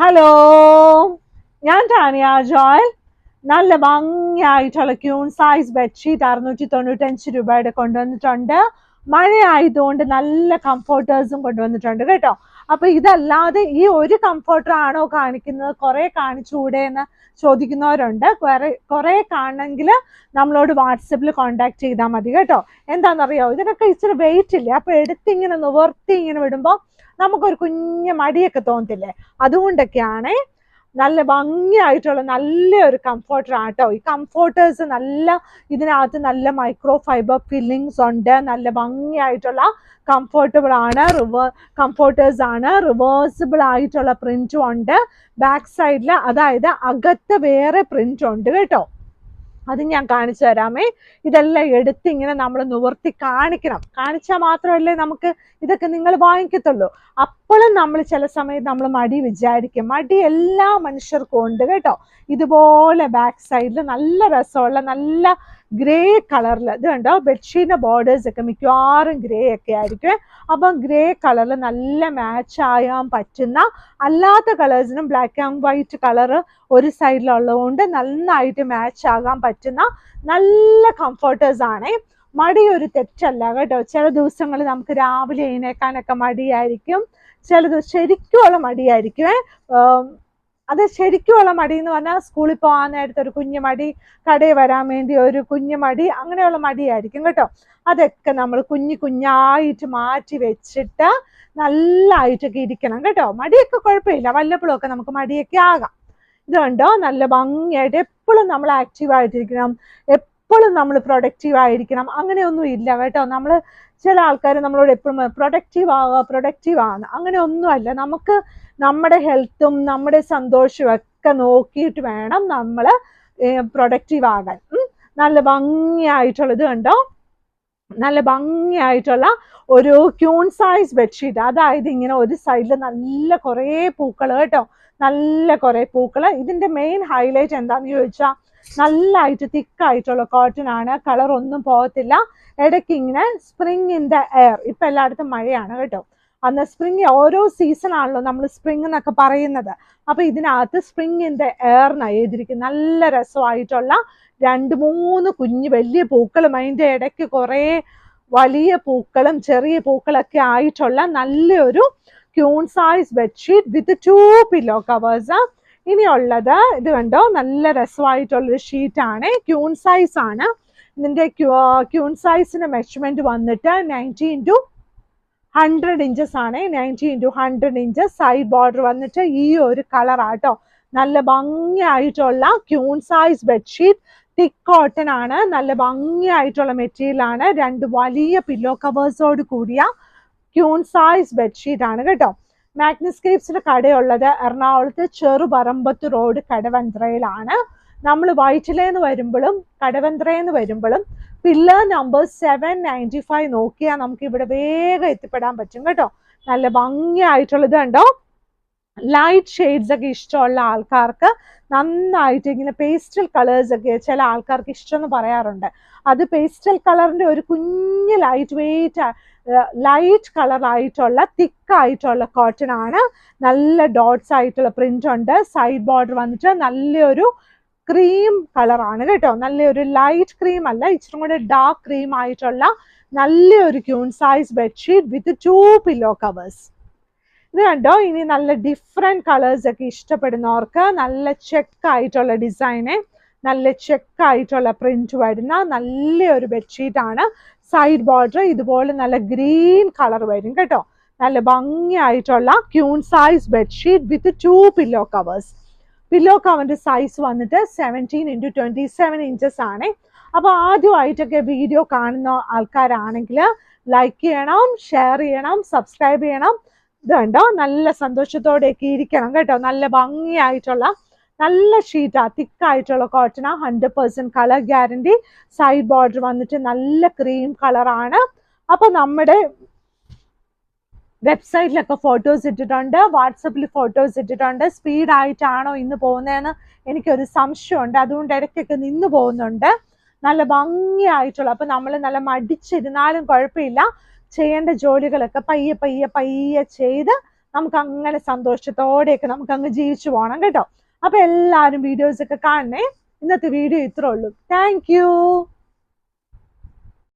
Hello ഞാൻ Tanya Joel. നല്ല ഭംഗിയായിട്ടുള്ള ക്യൂൺ സൈസ് ബെഡ്ഷീറ്റ് അറുന്നൂറ്റി തൊണ്ണൂറ്റഞ്ച് രൂപയുടെ കൊണ്ടുവന്നിട്ടുണ്ട്. മഴ ആയതുകൊണ്ട് നല്ല കംഫോർട്ടേഴ്സും കൊണ്ടുവന്നിട്ടുണ്ട് കേട്ടോ. അപ്പൊ ഇതല്ലാതെ ഈ ഒരു കംഫർട്ടർ ആണോ കാണിക്കുന്നത്? കുറെ കാണിച്ചുകൂടെ എന്ന് ചോദിക്കുന്നവരുണ്ട്. കുറെ കുറെ കാണണമെങ്കിൽ നമ്മളോട് വാട്സപ്പിൽ കോണ്ടാക്ട് ചെയ്താൽ മതി കേട്ടോ. എന്താണെന്നറിയോ? ഇതിനൊക്കെ ഇച്ചിരി വെയിറ്റ് ഇല്ലേ? അപ്പൊ എടുത്തിങ്ങനെ നിവർത്തി ഇങ്ങനെ വിടുമ്പോൾ നമുക്കൊരു കുഞ്ഞു മടിയൊക്കെ തോന്നത്തില്ലേ? അതുകൊണ്ടൊക്കെയാണ് നല്ല ഭംഗിയായിട്ടുള്ള നല്ല നല്ലൊരു കംഫർട്ടറാണ് കേട്ടോ ഈ കംഫർട്ടേഴ്സ് നല്ല ഇതിനകത്ത് നല്ല മൈക്രോ ഫൈബർ ഫില്ലിങ്സ് ഉണ്ട്. നല്ല ഭംഗിയായിട്ടുള്ള കംഫർട്ടബിൾ ആണ്. റിവർ കംഫർട്ടേഴ്സ് ആണ്. റിവേഴ്സിബിൾ ആയിട്ടുള്ള പ്രിന്റും ഉണ്ട്. ബാക്ക് സൈഡിൽ അതായത് അകത്ത് വേറെ പ്രിന്റ് ഉണ്ട് കേട്ടോ. അത് ഞാൻ കാണിച്ചു തരാമേ. ഇതെല്ലാം എടുത്ത് ഇങ്ങനെ നമ്മൾ നിവർത്തി കാണിക്കണം. കാണിച്ചാൽ മാത്രമല്ലേ നമുക്ക് ഇതൊക്കെ നിങ്ങൾ വാങ്ങിക്കത്തുള്ളൂ. അപ്പോഴും നമ്മൾ ചില സമയത്ത് നമ്മൾ മടി വിചാരിക്കും. മടി എല്ലാ മനുഷ്യർക്കും ഉണ്ട് കേട്ടോ. ഇതുപോലെ ബാക്ക് സൈഡിൽ നല്ല രസമുള്ള നല്ല ഗ്രേ കളറിൽ ഇത് കണ്ടോ? ബെഡ്ഷീറ്റിന്റെ ബോർഡേഴ്സ് ഒക്കെ മിക്കവാറും ഗ്രേ ഒക്കെ ആയിരിക്കും. അപ്പം ഗ്രേ കളറിൽ നല്ല മാച്ച് ആകാൻ പറ്റുന്ന അല്ലാത്ത കളേഴ്സിനും ബ്ലാക്ക് ആൻഡ് വൈറ്റ് കളർ ഒരു സൈഡിലുള്ളതുകൊണ്ട് നന്നായിട്ട് മാച്ച് ആകാൻ പറ്റുന്ന നല്ല കംഫർട്ടേഴ്സ് ആണ്. മടി ഒരു തെറ്റല്ല കേട്ടോ. ചില ദിവസങ്ങളിൽ നമുക്ക് രാവിലെ എഴുന്നേക്കാനൊക്കെ മടിയായിരിക്കും. ചില ദിവസം ശരിക്കുമുള്ള മടിയായിരിക്കും അത് ശരിക്കുമുള്ള മടി എന്ന് പറഞ്ഞാൽ സ്കൂളിൽ പോകാൻ നേരത്തെ ഒരു കുഞ്ഞു മടി കടയിൽ വരാൻ വേണ്ടി ഒരു കുഞ്ഞു മടി അങ്ങനെയുള്ള മടിയായിരിക്കും കേട്ടോ. അതൊക്കെ നമ്മൾ കുഞ്ഞു കുഞ്ഞായിട്ട് മാറ്റി വെച്ചിട്ട് നല്ലതായിട്ടൊക്കെ ഇരിക്കണം കേട്ടോ. മടിയൊക്കെ കുഴപ്പമില്ല. വല്ലപ്പോഴൊക്കെ നമുക്ക് മടിയൊക്കെ ആകാം. ഇതുണ്ടോ നല്ല ഭംഗിയായിട്ട് എപ്പോഴും നമ്മൾ ആക്റ്റീവ് ആയിട്ടിരിക്കണം. എപ്പോഴും നമ്മൾ പ്രൊഡക്റ്റീവ് ആയിരിക്കണം. അങ്ങനെയൊന്നും ഇല്ല കേട്ടോ. നമ്മൾ ചില ആൾക്കാർ നമ്മളോട് എപ്പോഴും പ്രൊഡക്റ്റീവ് ആവുക പ്രൊഡക്റ്റീവ് ആവുക. അങ്ങനെ ഒന്നുമല്ല നമുക്ക് നമ്മുടെ ഹെൽത്തും നമ്മുടെ സന്തോഷവും ഒക്കെ നോക്കിയിട്ട് വേണം നമ്മൾ പ്രൊഡക്റ്റീവ് ആകാൻ. നല്ല ഭംഗിയായിട്ടുള്ളത് കണ്ടോ? നല്ല ഭംഗിയായിട്ടുള്ള ഒരു ക്യൂൺ സൈസ് ബെഡ്ഷീറ്റ് അതായത് ഇങ്ങനെ ഒരു സൈഡിൽ നല്ല കുറേ പൂക്കൾ കേട്ടോ. നല്ല കുറേ പൂക്കൾ ഇതിന്റെ മെയിൻ ഹൈലൈറ്റ് എന്താണെന്ന് ചോദിച്ചാൽ നല്ലതായിട്ട് തിക്കായിട്ടുള്ള കോട്ടൺ ആണ്. കളർ ഒന്നും പോകത്തില്ല. ഇടയ്ക്ക് ഇങ്ങനെ സ്പ്രിങ് ഇൻ ദ എയർ ഇപ്പൊ എല്ലായിടത്തും മഴയാണ് കേട്ടോ. അന്ന് സ്പ്രിങ് ഓരോ സീസൺ ആണല്ലോ നമ്മൾ സ്പ്രിങ് എന്നൊക്കെ പറയുന്നത്. അപ്പൊ ഇതിനകത്ത് സ്പ്രിങ് ഇൻ ദ എയർ എന്നാണ് എഴുതിയിരിക്കുന്നത് നല്ല രസമായിട്ടുള്ള രണ്ട് മൂന്ന് കുഞ്ഞ് വലിയ പൂക്കളും അതിന്റെ ഇടയ്ക്ക് കുറേ വലിയ പൂക്കളും ചെറിയ പൂക്കളൊക്കെ ആയിട്ടുള്ള നല്ലൊരു queen size bedsheet with two pillow covers ഇനിയുള്ളത് ഇത് കണ്ടോ? നല്ല രസമായിട്ടുള്ളൊരു ഷീറ്റാണ് ക്യൂൺ സൈസ് ആണ്. ഇതിന്റെ ക്യൂൺ സൈസിന് മെഷർമെന്റ് വന്നിട്ട് നയന്റി ഇന്റു ഹൺഡ്രഡ് ഇഞ്ചസ് ആണ്. Ninety into hundred inches side border വന്നിട്ട് ഈ ഒരു കളറാട്ടോ നല്ല ഭംഗിയായിട്ടുള്ള queen size bedsheet thick cotton ആണ്. നല്ല ഭംഗിയായിട്ടുള്ള മെറ്റീരിയൽ ആണ്. രണ്ട് വലിയ പില്ലോ കവേഴ്സോട് കൂടിയ ക്യൂൺ സൈസ് ബെഡ്ഷീറ്റ് ആണ് കേട്ടോ. മാഗ്നസ്കേപ്സിന്റെ കടയുള്ളത് എറണാകുളത്ത് ചെറുപറമ്പത്ത് റോഡ് കടവന്ത്രയിലാണ്. നമ്മൾ വൈറ്റിലേന്ന് വരുമ്പോഴും കടവന്ത്രയെന്ന് വരുമ്പോഴും pillar number seven ninety five നോക്കിയാൽ നമുക്ക് ഇവിടെ വേഗം എത്തിപ്പെടാൻ പറ്റും കേട്ടോ. നല്ല ഭംഗിയായിട്ടുള്ളത് കണ്ടോ? ലൈറ്റ് ഷെയ്ഡ്സ് ഒക്കെ ഇഷ്ടമുള്ള ആൾക്കാർക്ക് നന്നായിട്ട് ഇങ്ങനെ പേസ്റ്റൽ കളേഴ്സ് ഒക്കെ ചില ആൾക്കാർക്ക് ഇഷ്ടം എന്ന് പറയാറുണ്ട്. അത് പേസ്റ്റൽ കളറിന്റെ ഒരു കുഞ്ഞ് ലൈറ്റ് വെയിറ്റ് ലൈറ്റ് കളറായിട്ടുള്ള തിക്ക് ആയിട്ടുള്ള കോട്ടൺ ആണ്. നല്ല ഡോട്ട്സ് ആയിട്ടുള്ള പ്രിന്റ് ഉണ്ട്. സൈഡ് ബോർഡർ വന്നിട്ട് നല്ലൊരു ക്രീം കളറാണ് കേട്ടോ. നല്ലൊരു ലൈറ്റ് ക്രീം അല്ല ഇച്ചിരി കൂടെ ഡാർക്ക് ക്രീം ആയിട്ടുള്ള നല്ലൊരു queen size bedsheet with two pillow covers ഇത് കണ്ടോ? ഇനി നല്ല ഡിഫറെന്റ് കളേഴ്സ് ഒക്കെ ഇഷ്ടപ്പെടുന്നവർക്ക് നല്ല ചെക്ക് ആയിട്ടുള്ള ഡിസൈന് നല്ല ചെക്ക് ആയിട്ടുള്ള പ്രിന്റ് വരുന്ന നല്ലൊരു ബെഡ്ഷീറ്റ് ആണ്. സൈഡ് ബോർഡർ ഇതുപോലെ നല്ല ഗ്രീൻ കളർ വരും കേട്ടോ. നല്ല ഭംഗിയായിട്ടുള്ള queen size bedsheet with two pillow covers pillow കവറിന്റെ size വന്നിട്ട് seventeen into twenty seven inches ആണ്. അപ്പോൾ ആദ്യമായിട്ടൊക്കെ വീഡിയോ കാണുന്ന ആൾക്കാരാണെങ്കിൽ ലൈക്ക് ചെയ്യണം ഷെയർ ചെയ്യണം സബ്സ്ക്രൈബ് ചെയ്യണം. ഇത് കണ്ടോ? നല്ല സന്തോഷത്തോടെയൊക്കെ ഇരിക്കണം കേട്ടോ. നല്ല ഭംഗിയായിട്ടുള്ള നല്ല ഷീറ്റാ തിക്കായിട്ടുള്ള കോട്ടനാണ് hundred percent colour guarantee side border വന്നിട്ട് നല്ല ക്രീം കളറാണ് അപ്പോൾ നമ്മുടെ വെബ്സൈറ്റിലൊക്കെ ഫോട്ടോസ് ഇട്ടിട്ടുണ്ട്. വാട്സപ്പിൽ ഫോട്ടോസ് ഇട്ടിട്ടുണ്ട്. സ്പീഡ് ആയിട്ടാണോ ഇന്ന് പോകുന്നതെന്ന് എനിക്കൊരു സംശയമുണ്ട്. അതുകൊണ്ട് ഇടയ്ക്കൊക്കെ നിന്ന് പോകുന്നുണ്ട്. നല്ല ഭംഗിയായിട്ടുള്ള അപ്പൊ നമ്മൾ നല്ല മടിച്ചിരുന്നാലും കുഴപ്പമില്ല. ചെയ്യേണ്ട ജോലികളൊക്കെ പയ്യെ പയ്യെ പയ്യെ ചെയ്ത് നമുക്ക് അങ്ങനെ സന്തോഷത്തോടെയൊക്കെ നമുക്ക് അങ്ങ് ജീവിച്ചു പോകണം കേട്ടോ. അപ്പൊ എല്ലാവരും വീഡിയോസ് ഒക്കെ കാണണേ. ഇന്നത്തെ വീഡിയോ ഇത്രേ ഉള്ളൂ. താങ്ക്